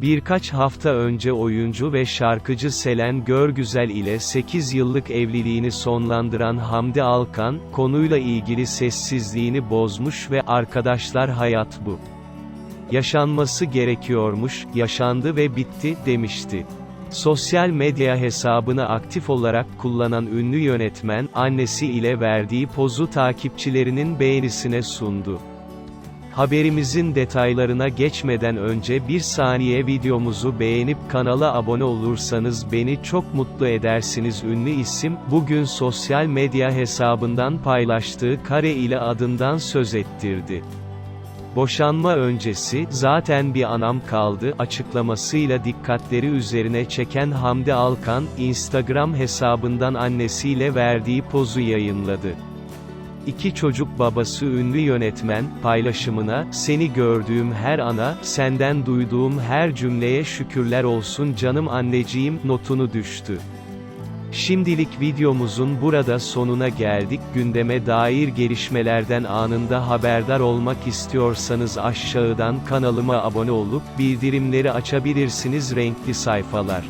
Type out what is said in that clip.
Birkaç hafta önce oyuncu ve şarkıcı Selen Görgüzel ile 8 yıllık evliliğini sonlandıran Hamdi Alkan, konuyla ilgili sessizliğini bozmuş ve arkadaşlar hayat bu. Yaşanması gerekiyormuş, yaşandı ve bitti, demişti. Sosyal medya hesabını aktif olarak kullanan ünlü yönetmen, annesi ile verdiği pozu takipçilerinin beğenisine sundu. Haberimizin detaylarına geçmeden önce bir saniye videomuzu beğenip kanala abone olursanız beni çok mutlu edersiniz. Ünlü isim, bugün sosyal medya hesabından paylaştığı kare ile adından söz ettirdi. Boşanma öncesi, zaten bir anam kaldı, açıklamasıyla dikkatleri üzerine çeken Hamdi Alkan, Instagram hesabından annesiyle verdiği pozu yayınladı. İki çocuk babası ünlü yönetmen, paylaşımına, seni gördüğüm her ana, senden duyduğum her cümleye şükürler olsun canım anneciğim, notunu düştü. Şimdilik videomuzun burada sonuna geldik. Gündeme dair gelişmelerden anında haberdar olmak istiyorsanız aşağıdan kanalıma abone olup, bildirimleri açabilirsiniz renkli sayfalar.